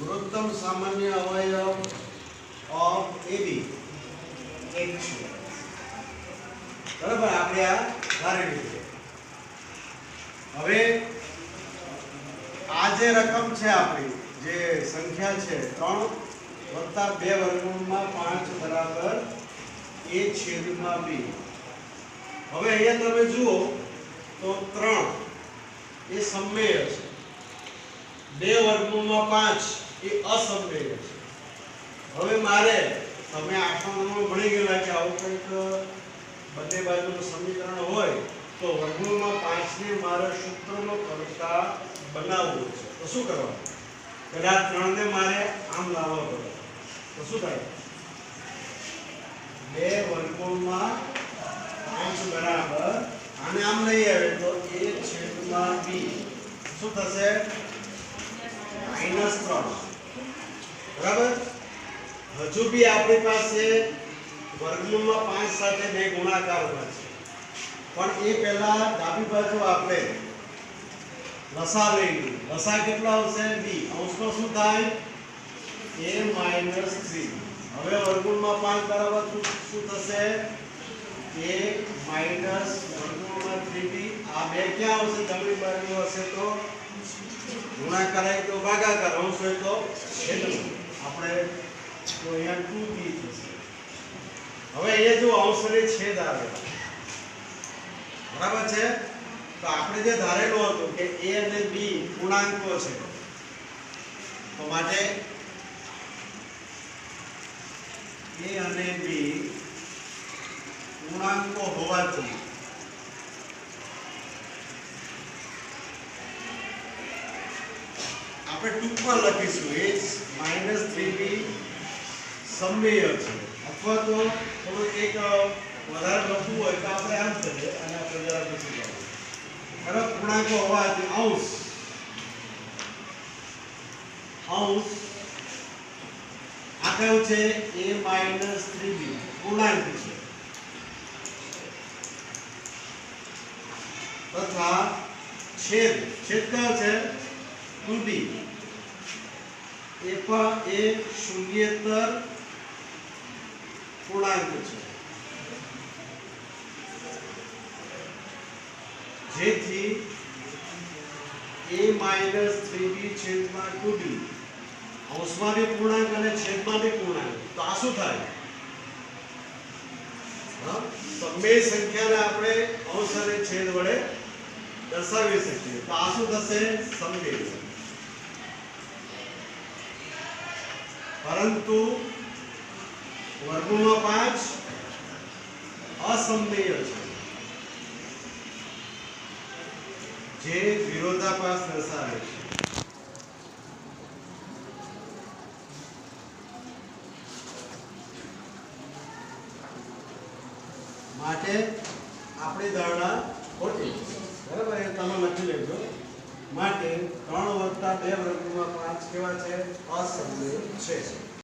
ગુણોત્તમ સામાન્ય અવયવ ઓફ એબી એક છે બરાબર, આપણે આ ધારી લીધું હવે આ જે રકમ છે આપણી, જે સંખ્યા છે, ત્રણ વત્તા બે વર્ગમૂળમાં પાંચ બરાબર એ છેદમાં બી. હવે અહીંયા તમે જુઓ તો ત્રણ એ સમમેય છે. બે વર્ગમૂળમાં પાંચ એ અસમમેય છે. હવે મારે, તમે આઠમા ભણી ગયેલા કે આવું કંઈક બંને બાજુનું સમીકરણ હોય, તો વર્ગમૂળમાં પાંચને મારે સૂત્રનો કરતા બનાવવું છે. તો શું કરવાનું? કદાચ ત્રણને મારે આમ લાવવા પડે. તો શું થાય? બે વર્ગમૂળમાં પાંચ બરાબર, આને આમ લઈ આવે તો એ છેદમાં બી. શું થશે? માઇનસ ત્રણ. બરાબર? હજુ બી આપણી પાસે વર્ગમૂળમાં પાંચ સાથે બે ગુણાકારમાં છે. પણ એ પહેલા ડાબી બાજુ આપણે લસા લઈ લસા કેટલા આવશે? બી. અંશમાં શું થાય? A minus three. હવે વર્ગમૂળમાં પાંચ બરાબર શું થશે? એ માઇનસ વર્ગમૂળમાં થ્રી બી આ બે ક્યાં આવશે? જમણી બાજુ હશે તો ગુણાકાર હોય તો ભાગાકાર અંશ હોય તો આપણે તો અહીંયા ટુ બી થશે હવે એ જો અંશ ને છેદ આવે. બરાબર છે? તો આપણે જે ધારેલું હતું કે એ અને બી પૂર્ણાંકો છે, તો માટે એ અને બી પૂર્ણાંકો હોવાથી આપણે ટૂંકમાં લખીશું. A માઇનસ થ્રી બી સમમેય છે. અથવા તો થોડું એક વધારે લખવું હોય તો આપણે આમ કરીએ અને આપણે જરા પછી બરાબર પૂર્ણાંકો હોવાથી અંશ અંશ આ કયું છે? એ માઇનસ થ્રીની પૂર્ણાંક છે. તથા છેદ. છેદ કયો છે. બી એ પણ એ શૂન્યેતર પૂર્ણાંક છે. જેથી a માઇનસ 3b છેદમાં ટુ બી. અંશમાં બી પૂર્ણાંક અને છેદમાં બે પૂર્ણાંક. તો આ શું થાય? હા? સંખ્યાને આપણે અંશ અને છેદ વડે દર્શાવી શકીએ. તો આ શું થશે? સમય પરંતુ વર્ગમૂળમાં પાંચ અસમનીય છે. જે વિરોધાભાસ દર્શાવે છે. માટે આપણી ધારણા ખોટી. બરાબર? એ તમે લખી લેજો. માટે ત્રણ વત્તા બે વર્ગમાં પાંચ કેવા છે અસમય છે